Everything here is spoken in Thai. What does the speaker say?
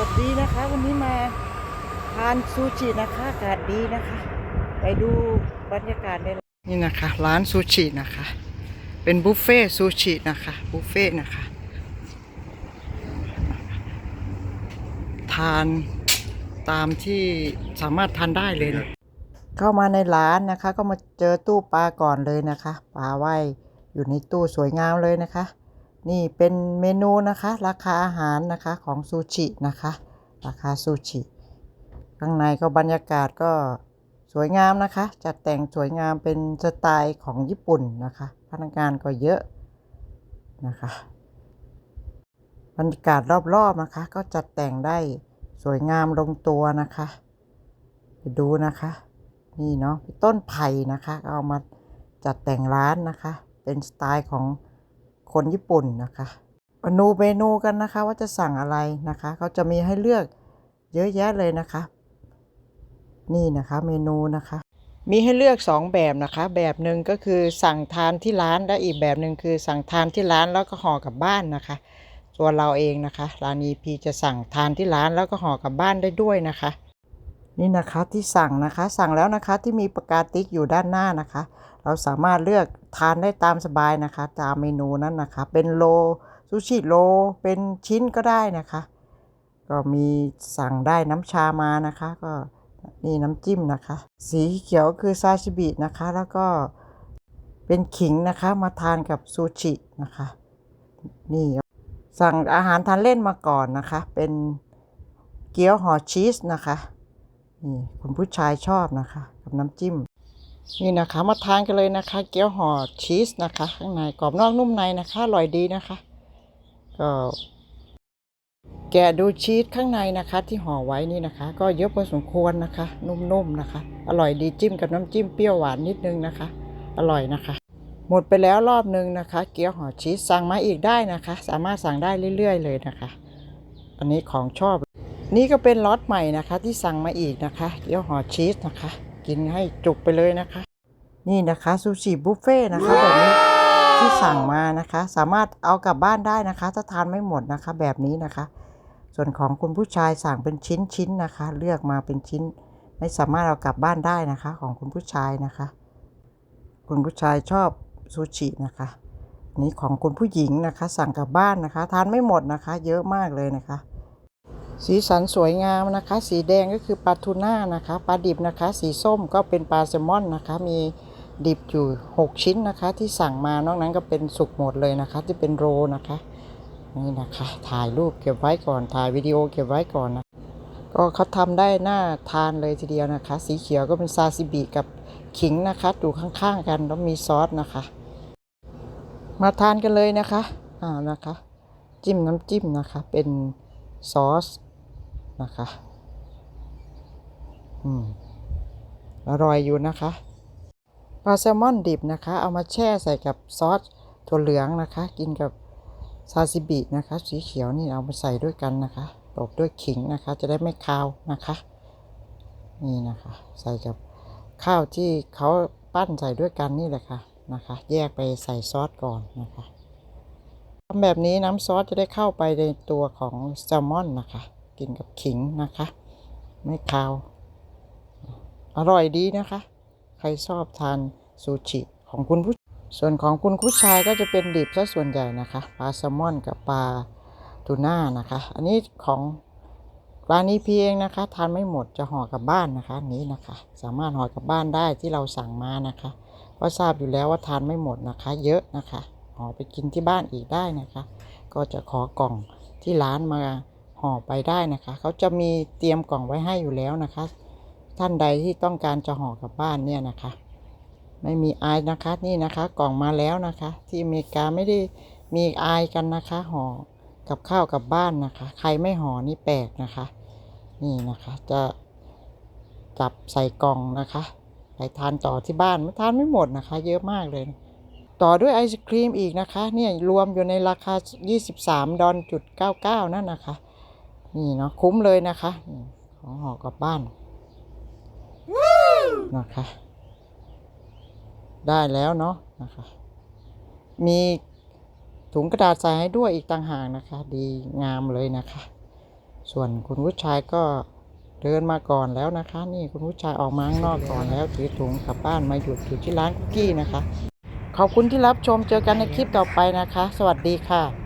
วัสดีนะคะ วันนี้มาทานซูชินะคะอากาศดีนะคะ ไปดูบรรยากาศในนี่นะคะ ร้านซูชินะคะ เป็นบุฟเฟ่ซูชินะคะบุฟเฟ่นะคะ ทานตามที่สามารถทานได้เลยนะเข้ามาในร้านนะคะ ก็มาเจอตู้ปลาก่อนเลยนะคะปลาว่ายอยู่ในตู้สวยงามเลยนะคะ นี่เป็นเมนูนะคะ ราคาอาหารนะคะของซูชินะคะ ราคาซูชิข้างในก็บรรยากาศก็สวยงามนะคะ จัดแต่งสวยงามเป็นสไตล์ของญี่ปุ่นนะคะ พนักงานก็เยอะนะคะ บรรยากาศรอบๆนะคะ ก็จัดแต่งได้สวยงามลงตัวนะคะไปดูนะคะ นี่เนาะต้นไผ่นะคะเอามาจัดแต่งร้านนะคะ เป็นสไตล์ของ คนญี่ปุ่นนะคะมาดูเมนูกันนะคะว่าจะสั่งอะไรนะคะเขาจะมีให้เลือกเยอะแยะเลยนะคะ นี่นะคะเมนูนะคะ มีให้เลือกสองแบบนะคะ แบบหนึ่งก็คือสั่งทานที่ร้านและอีกแบบหนึ่งคือสั่งทานที่ร้านแล้วก็ห่อกลับบ้านนะคะส่วเราเองนะคะร้านนี้พีจะสั่งทานที่ร้านแล้วก็ห่อกลับบ้านได้ด้วยนะคะ นี่นะคะที่สั่งนะคะสั่งแล้วนะคะที่มีประกาศติ๊กอยู่ด้านหน้านะคะ เราสามารถเลือกทานได้ตามสบายนะคะ ตามเมนูนั้นนะคะ เป็นโลซูชิโลเป็นชิ้นก็ได้นะคะ ก็มีสั่งได้น้ำชามานะคะ ก็นี่น้ำจิ้มนะคะ สีเขียวคือซาชิบินะคะ แล้วก็เป็นขิงนะคะ มาทานกับซูชินะคะ นี่สั่งอาหารทานเล่นมาก่อนนะคะ เป็นเกี๊ยวห่อชีสนะคะ นี่คุณผู้ชายชอบนะคะ กับน้ำจิ้ม นี่นะคะ มาทานกันเลยนะคะ เกี๊ยวห่อชีสนะคะ ข้างในกรอบนอกนุ่มในนะคะอร่อยดีนะคะ ก็ แกะดูชีสข้างในนะคะ ที่ห่อไว้นี่นะคะ ก็เยอะพอสมควรนะคะ นุ่มๆนะคะ อร่อยดีจิ้มกับน้ำจิ้มเปรี้ยวหวานนิดนึงนะคะ อร่อยนะคะหมดไปแล้วรอบนึงนะคะ เกี๊ยวห่อชีสสั่งมาอีกได้นะคะ สามารถสั่งได้เรื่อย ๆ เลยนะคะ อันนี้ของชอบ นี่ก็เป็นล็อตใหม่นะคะ ที่สั่งมาอีกนะคะเกี๊ยวห่อชีสนะคะ กินให้จุกไปเลยนะคะ นี่นะคะซูชิบุฟเฟ่นะคะแบบนี้ที่สั่งมานะคะ สามารถเอากลับบ้านได้นะคะ ถ้าทานไม่หมดนะคะแบบนี้นะคะ ส่วนของคุณผู้ชายสั่งเป็นชิ้นๆนะคะ เลือกมาเป็นชิ้น ไม่สามารถเอากลับบ้านได้นะคะ ของคุณผู้ชายนะคะ คุณผู้ชายชอบซูชินะคะนนี้ของคุณผู้หญิงนะคะ สั่งกลับบ้านนะคะ ทานไม่หมดนะคะ เยอะมากเลยนะคะ สีสันสวยงามนะคะ สีแดงก็คือปลาทูน่านะคะปลาดิบนะคะ สีส้มก็เป็นปลาแซลมอนนะคะ มีดิบอยู่ 6 ชิ้นนะคะ ที่สั่งมานอกนั้นก็เป็นสุกหมดเลยนะคะ ที่เป็นโรนะคะ นี่นะคะ ถ่ายรูปเก็บไว้ก่อนถ่ายวิดีโอเก็บไว้ก่อนนะก็เขาทำได้หน่าทานเลยทีเดียวนะคะ สีเขียวก็เป็นซาซิบิกับขิงนะคะอยู่ข้างๆกันแล้วมีซอสนะคะ มาทานกันเลยนะคะอ่านะคะ จิ้มน้ำจิ้มนะคะ เป็นซอส นะคะ อืมอร่อยอยู่นะคะปลาแซลมอนดิบนะคะ เอามาแช่ใส่กับซอสถั่วเหลืองนะคะ กินกับซาซิบินะคะ สีเขียวนี่เอามาใส่ด้วยกันนะคะตบด้วยขิงนะคะ จะได้ไม่คาวนะคะ นี่นะคะ ใส่กับข้าวที่เขาปั้นใส่ด้วยกันนี่แหละค่ะนะคะ แยกไปใส่ซอสก่อนนะคะทำแบบนี้น้ำซอสจะได้เข้าไปในตัวของแซลมอนนะคะ กินกับขิงนะคะ ไม่คาว อร่อยดีนะคะ ใครชอบทานซูชิของคุณผู้ส่วนของคุณผู้ชายก็จะเป็นดิบซะส่วนใหญ่นะคะปลาแซลมอนกับปลาทูน่านะคะ อันนี้ของร้านนี้พี่เองนะคะทานไม่หมดจะห่อกลับบ้านนะคะนี้นะคะ สามารถห่อกลับบ้านได้ที่เราสั่งมานะคะเพราะทราบอยู่แล้วว่าทานไม่หมดนะคะ เยอะนะคะห่อไปกินที่บ้านอีกได้นะคะ ก็จะขอกล่องที่ร้านมา ห่อไปได้นะคะ เขาจะมีเตรียมกล่องไว้ให้อยู่แล้วนะคะ ท่านใดที่ต้องการจะห่อกลับบ้านเนี่ยนะคะ ไม่มีอายนะคะนี่นะคะกล่องมาแล้วนะคะ ที่อเมริกาไม่ได้มีอายกันนะคะห่อกับข้าวกับบ้านนะคะ ใครไม่ห่อนี่แปลกนะคะ นี่นะคะจะจับใส่กล่องนะคะไปทานต่อที่บ้านไม่ทานไม่หมดนะคะ เยอะมากเลย ต่อด้วยไอศครีมอีกนะคะ เนี่ยรวมอยู่ในราคา 23 ดอลจุด99 นั่นนะคะ นี่เนาะคุ้มเลยนะคะ ของห่อกลับบ้านนะคะ ได้แล้วเนาะนะคะ มีถุงกระดาษใส่ให้ด้วยอีกต่างหากนะคะ ดีงามเลยนะคะ ส่วนคุณผู้ชายก็เดินมาก่อนแล้วนะคะ นี่คุณผู้ชายออกมาข้างนอกก่อนแล้วถือถุงกลับบ้านมาหยุดอยู่ที่ร้านคุกกี้นะคะ ขอบคุณที่รับชมเจอกันในคลิปต่อไปนะคะ สวัสดีค่ะ